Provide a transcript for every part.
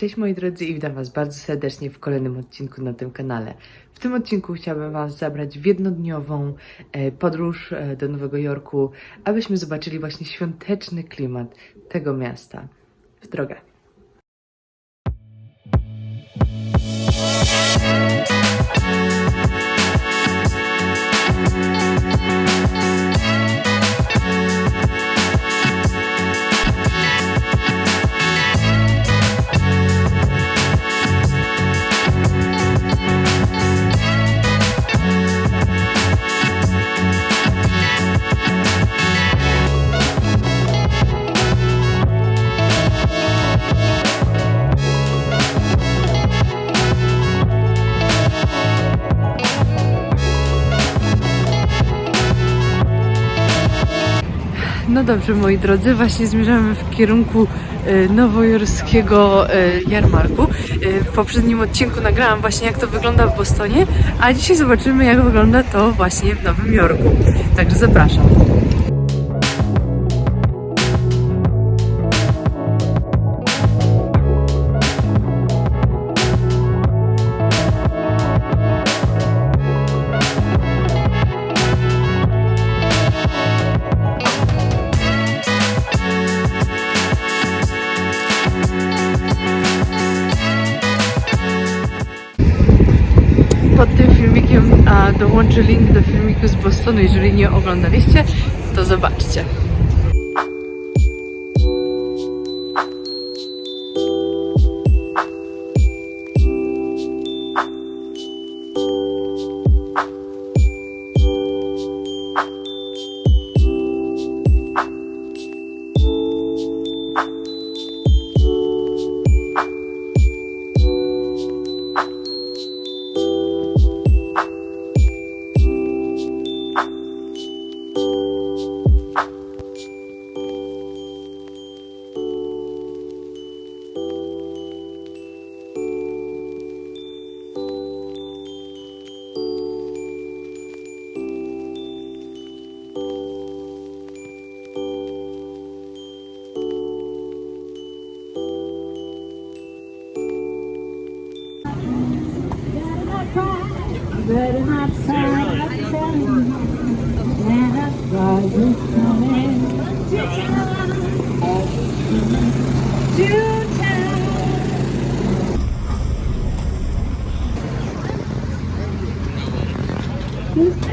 Cześć moi drodzy i witam Was bardzo serdecznie w kolejnym odcinku na tym kanale. W tym odcinku chciałabym Was zabrać w jednodniową e, podróż e, do Nowego Jorku, abyśmy zobaczyli właśnie świąteczny klimat tego miasta. W drogę! No dobrze, moi drodzy, właśnie zmierzamy w kierunku e, nowojorskiego e, jarmarku. E, W poprzednim odcinku nagrałam właśnie, jak to wygląda w Bostonie, a dzisiaj zobaczymy, jak wygląda to właśnie w Nowym Jorku. Także zapraszam. Dołączę link do filmiku z Bostonu. Jeżeli nie oglądaliście, to zobaczcie.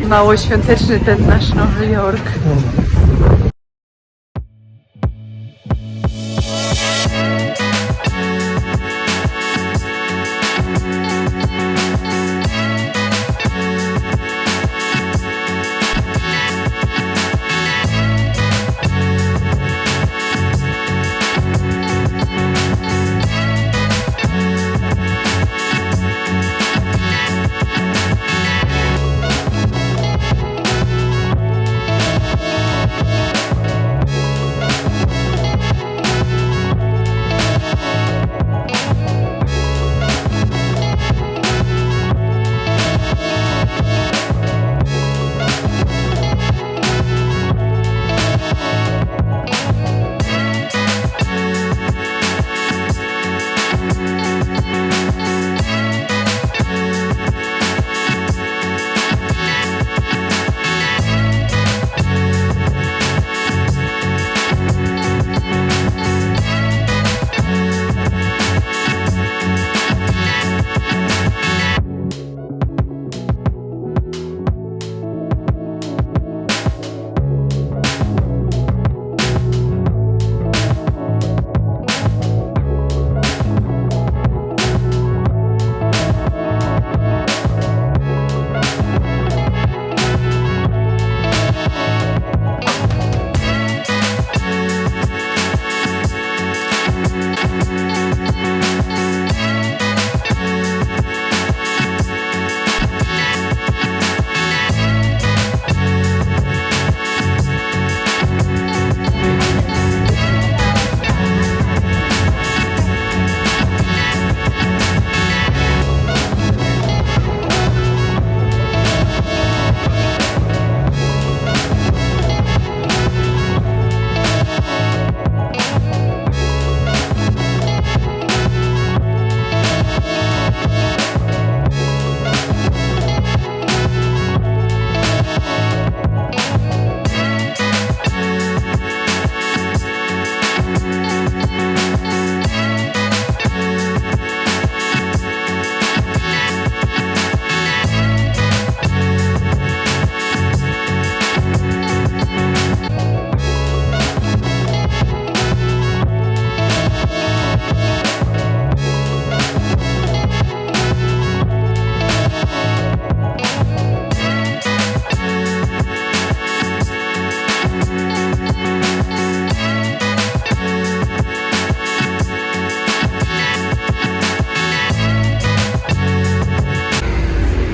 Mało świąteczny ten nasz Nowy Jork.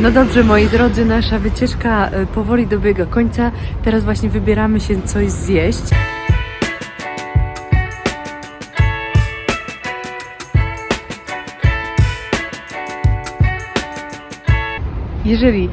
No dobrze, moi drodzy, nasza wycieczka e, powoli dobiega końca. Teraz właśnie wybieramy się coś zjeść. Jeżeli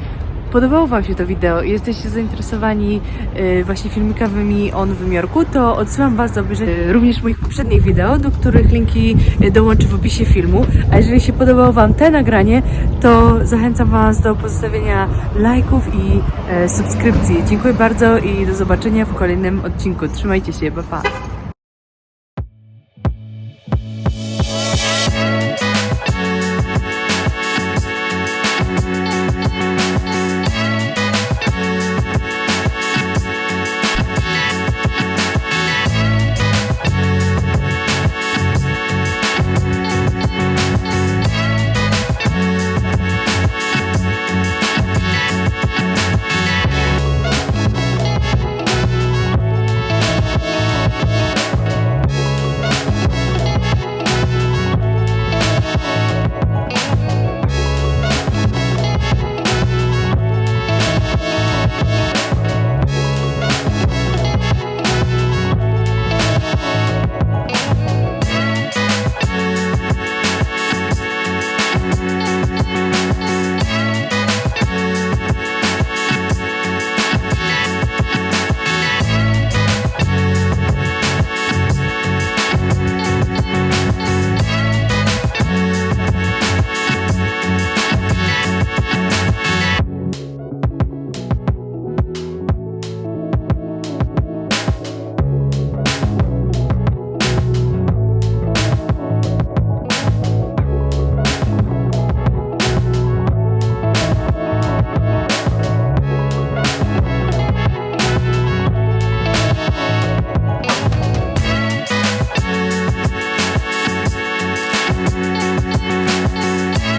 podobało Wam się to wideo i jesteście zainteresowani e, właśnie filmikami o Nowym Jorku, to odsyłam Was do obejrzenia e, również moich poprzednich wideo, do których linki e, dołączę w opisie filmu. A jeżeli się podobało Wam te nagranie, to zachęcam Was do pozostawienia lajków i subskrypcji. Dziękuję bardzo i do zobaczenia w kolejnym odcinku. Trzymajcie się, pa pa!